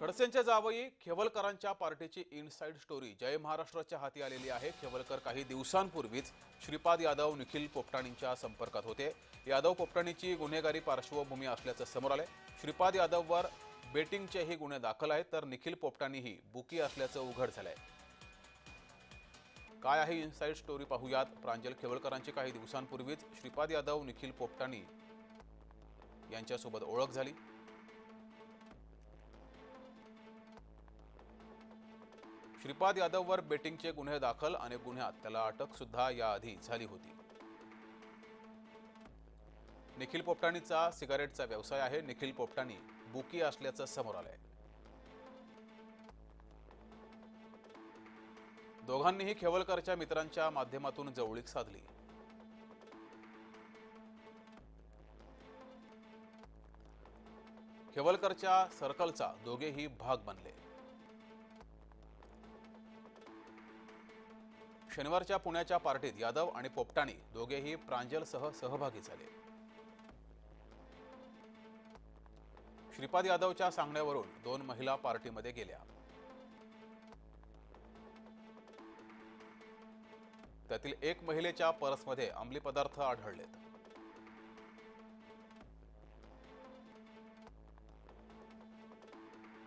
खडसेंच्या जावई खेवलकरांच्या पार्टीची inside story. जय महाराष्ट्राच्या हाती आलेली आहे खेवलकर काही दिवसांपूर्वीच. श्रीपाद यादव निखिल पोपटाणींच्या संपर्कात होते. यादव पोपटाणीची गुन्हेगारी पार्श्वभूमी असल्याचं समोर आलंय. श्रीपाद यादववर बेटिंगचेही गुन्हे दाखल आहेत तर निखिल पोपटाणीही बुकी असल्याचं उघड झालंय. काय आहे इनसाइड स्टोरी पाहूयात. प्रांजल खेवलकरांची काही दिवसांपूर्वीच श्रीपाद यादव निखिल पोपटाणी यांच्यासोबत ओळख झाली. श्रीपाद यादववर बेटिंगचे गुन्हे दाखल अनेक गुन्ह्यात त्याला अटक सुद्धा याआधी झाली होती. निखिल पोपटाणीचा सिगारेटचा व्यवसाय आहे. निखिल पोपटाणी बुकी असल्याचं समोर आलंय. दोघांनीही खेवलकरच्या मित्रांच्या माध्यमातून जवळीक साधली. खेवलकरच्या सर्कलचा दोघेही भाग बनले. शनिवारच्या पुण्याच्या पार्टीत यादव आणि पोपटाणी दोघेही प्रांजलसह सहभागी झाले. श्रीपाद यादवच्या सांगण्यावरून दोन महिला पार्टीमध्ये गेल्या. त्यातील एक महिलेच्या परसमध्ये अंमली पदार्थ आढळलेत.